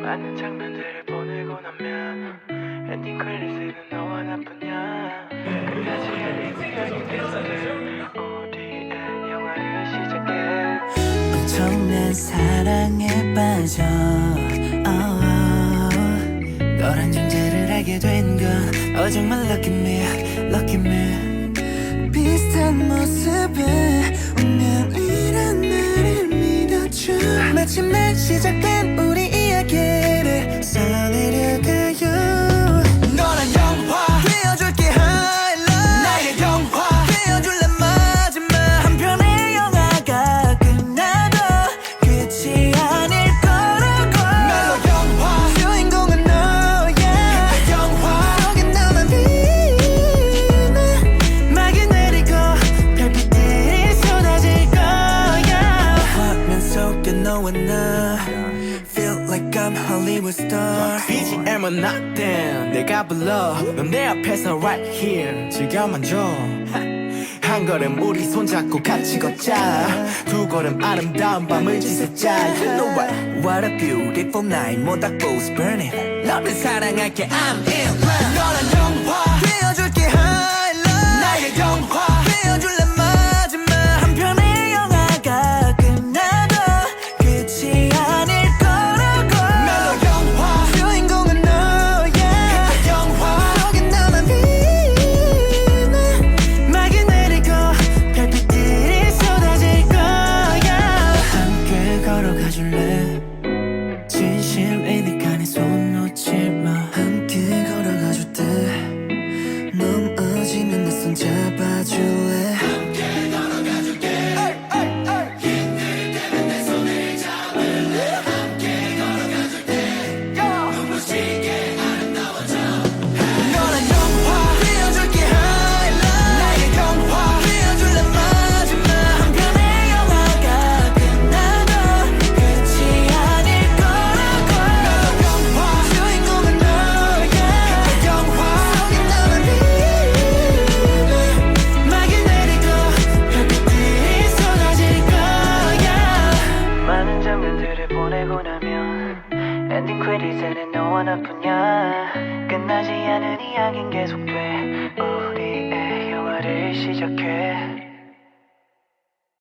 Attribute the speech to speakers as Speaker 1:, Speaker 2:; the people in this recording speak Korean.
Speaker 1: 많은 장면들을 보내고 나면 엔딩 크레딧에는 너와 나뿐이야. 끝까지 알린 생각이 됐어 우리의 영화를 시작해
Speaker 2: 엄청난 사랑에 빠져 정말 lucky me, lucky me. 비슷한 모습에 운명이란 말을 믿어줘 마침내 시작된 Hollywood star
Speaker 1: BGM은 nothing 내가 불러 넌 내 앞에서 right here 즐겨만 줘한 걸음 우리 손잡고 같이 걷자 두 걸음 아름다운 밤을 지새자 You know what
Speaker 2: What a beautiful night 모닥불 burning 너를 사랑할게 I'm in love 너란 영화 손 잡아줄래
Speaker 1: 보내고 나면 엔딩 크레딧에는 너와 나뿐이야. 끝나지 않은 이야기는 계속돼. 우리의 영화를 시작해